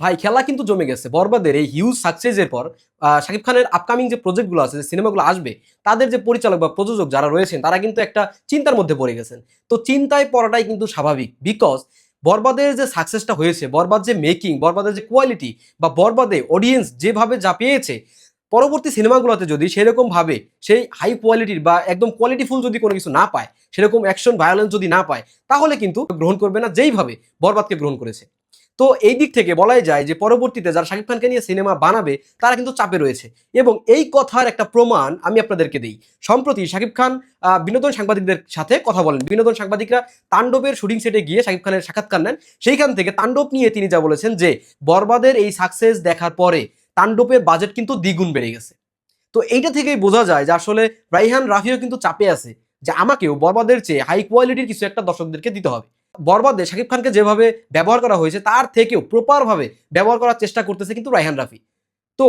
ভাই, খেলা কিন্তু জমে গেছে। বরবাদের এই হিউজ সাকসেসের পর শাকিব খানের আপকামিং যে প্রজেক্টগুলো আছে, যে সিনেমাগুলো আসবে, তাদের যে পরিচালক বা প্রযোজক যারা রয়েছেন, তারা কিন্তু একটা চিন্তার মধ্যে পড়ে গেছেন। তো চিন্তায় পড়াটাই কিন্তু স্বাভাবিক বিকজ বরবাদের যে সাকসেসটা হয়েছে, বরবাদ যে মেকিং বরবাদের যে কোয়ালিটি বা বরবাদে অডিয়েন্স যেভাবে যা পেয়েছে, পরবর্তী সিনেমাগুলোতে যদি সেরকম ভাবে সেই হাই কোয়ালিটির বা একদম কোয়ালিটিফুল যদি কোনো কিছু না পায়, সেরকম অ্যাকশন ভায়োলেন্স যদি না পায়, তাহলে কিন্তু গ্রহণ করবে না যেইভাবে বরবাদকে গ্রহণ করেছে। তো এই দিক থেকে বলাই যায় যে পরবর্তীতে যারা শাকিব খানকে নিয়ে সিনেমা বানাবে, তারা কিন্তু চাপে রয়েছে। এবং এই কথার একটা প্রমাণ আমি আপনাদেরকে দিই। সম্প্রতি শাকিব খান বিনোদন সাংবাদিকদের সাথে কথা বলেন। বিনোদন সাংবাদিকরা তাণ্ডবের শুটিং সেটে গিয়ে শাকিব খানের সাক্ষাৎকার নেন। সেইখান থেকে তাণ্ডব নিয়ে তিনি যা বলেছেন যে, বরবাদের এই সাকসেস দেখার পরে তাণ্ডবের বাজেট কিন্তু দ্বিগুণ বেড়ে গেছে। তো এইটা থেকেই বোঝা যায় যে আসলে রাইহান রাফিও কিন্তু চাপে আছে যে আমাকেও বরবাদের চেয়ে হাই কোয়ালিটির কিছু একটা দর্শকদেরকে দিতে হবে। বরবাদে শাকিব খানকে যেভাবে ব্যবহার করা হয়েছে, তার থেকেও প্রপারভাবে ব্যবহার করার চেষ্টা করতেছে কিন্তু রাইহান রাফি। তো,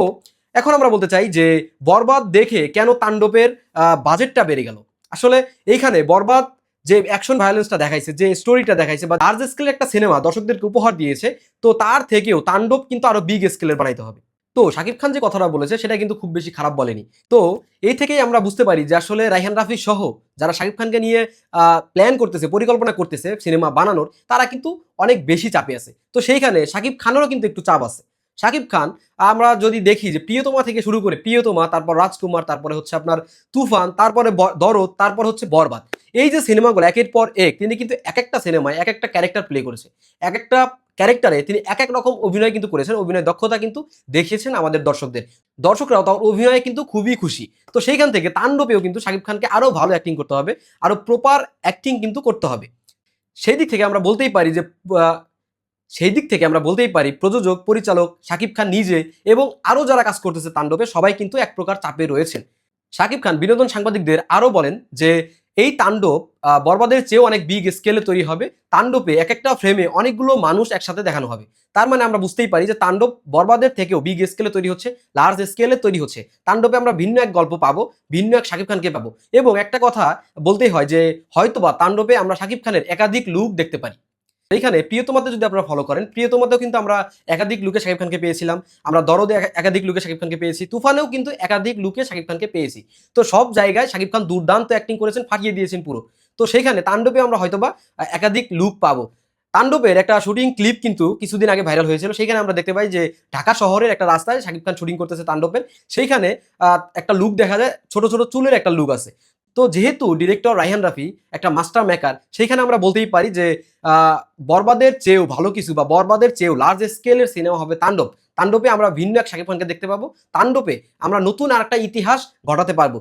এখন আমরা বলতে চাই যে, বরবাদ দেখে কেন তাণ্ডবের বাজেটটা বেড়ে গেল? আসলে এইখানে বরবাদ যে অ্যাকশন ভায়োলেন্সটা দেখাইছে, যে স্টোরিটা দেখাইছে বা লার্জ স্কেলের একটা সিনেমা দর্শকদেরকে উপহার দিয়েছে, তো তার থেকেও তাণ্ডব কিন্তু আরও বিগ স্কেলের বানাইতে হবে। তো শাকিব খান যে কথাটা বলেছে, সেটা কিন্তু খুব বেশি খারাপ বলেনি। তো এই থেকেই আমরা বুঝতে পারি যে আসলে রাইহান রাফি সহ যারা শাকিব খানকে নিয়ে প্ল্যান করতেছে, পরিকল্পনা করতেছে, সিনেমা বানানোর, তারা কিন্তু অনেক বেশি চাপে আছে। তো সেইখানে শাকিব খানেরও কিন্তু একটু চাপ আছে। শাকিব খান, আমরা যদি দেখি যে প্রিয়তমা থেকে শুরু করে প্রিয়তমা, তারপর রাজকুমার, তারপরে হচ্ছে আপনার তুফান, তারপরে দরদ, তারপর হচ্ছে বরবাদ। এই যে সিনেমাগুলো, একের পর এক, তিনি কিন্তু এক একটা সিনেমায় এক একটা ক্যারেক্টার প্লে করেছে। এক একটা ক্যারেক্টারে তিনি এক এক রকম অভিনয় কিন্তু করেছেন, অভিনয় দক্ষতা কিন্তু দেখিয়েছেন আমাদের দর্শকদের। দর্শকরাও তার অভিনয়ে কিন্তু খুবই খুশি। তো সেইখান থেকে তাণ্ডবেও কিন্তু শাকিব খানকে আরও ভালো অ্যাক্টিং করতে হবে আরও প্রপার অ্যাক্টিং কিন্তু করতে হবে। সেই দিক থেকে আমরা বলতেই পারি যে সেই দিক থেকে আমরা বলতেই পারি, প্রযোজক, পরিচালক শাকিব খান নিজে এবং আরও যারা কাজ করতেছে তাণ্ডবে সবাই কিন্তু এক প্রকার চাপে রয়েছেন। শাকিব খান বিনোদন সাংবাদিকদের আরও বলেন যে, এই তাণ্ডব বরবাদের চেয়েও অনেক বিগ স্কেলে তৈরি হবে। তাণ্ডবে এক একটা ফ্রেমে অনেকগুলো মানুষ একসাথে দেখানো হবে। তার মানে আমরা বুঝতেই পারি যে, তাণ্ডব বরবাদের থেকেও বিগ স্কেলে তৈরি হচ্ছে লার্জ স্কেলে তৈরি হচ্ছে। তাণ্ডবে আমরা ভিন্ন এক গল্প পাবো, ভিন্ন এক শাকিব খানকে পাবো। এবং একটা কথা বলতেই হয় যে, হয়তোবা তাণ্ডবে আমরা শাকিব খানের একাধিক লুক দেখতে পারি। এইখানে প্রিয়তমাতে যদি আপনারা ফলো করেন, প্রিয়তমাতেও কিন্তু আমরা একাধিক লুকে শাকিব খানকে পেয়েছিলাম, আমরা দরদে একাধিক লুকে শাকিব খানকে পেয়েছি, তুফানেও কিন্তু একাধিক লুকে শাকিব খানকে পেয়েছি। তো সব জায়গায় শাকিব খান দুর্দান্ত অ্যাক্টিং করেছেন, ফাটিয়ে দিয়েছেন পুরো। তো সেইখানে তাণ্ডবে আমরা হয়তোবা একাধিক লুক পাবো। তাণ্ডবের একটা শুটিং ক্লিপ কিন্তু কিছুদিন আগে ভাইরাল হয়েছিল, সেইখানে আমরা দেখতে পাই যে ঢাকা শহরের একটা রাস্তায় শাকিব খান শুটিং করতেছে তাণ্ডবের। সেইখানে একটা লুক দেখা যায়, ছোট ছোট চুলের একটা লুক আছে। তো যেহেতু ডিরেক্টর রাইহান রাফি একটা মাস্টার মেকার সেইখানে আমরা বলতেই পারি যে বরবাদের চেয়েও ভালো কিছু বা বরবাদের চেয়েও লার্জ স্কেলের সিনেমা হবে তাণ্ডব। তাণ্ডবে আমরা ভিন্ন এক শাকিব খানকে দেখতে পাবো। তাণ্ডবে আমরা নতুন আর একটা ইতিহাস ঘটাতে পারব।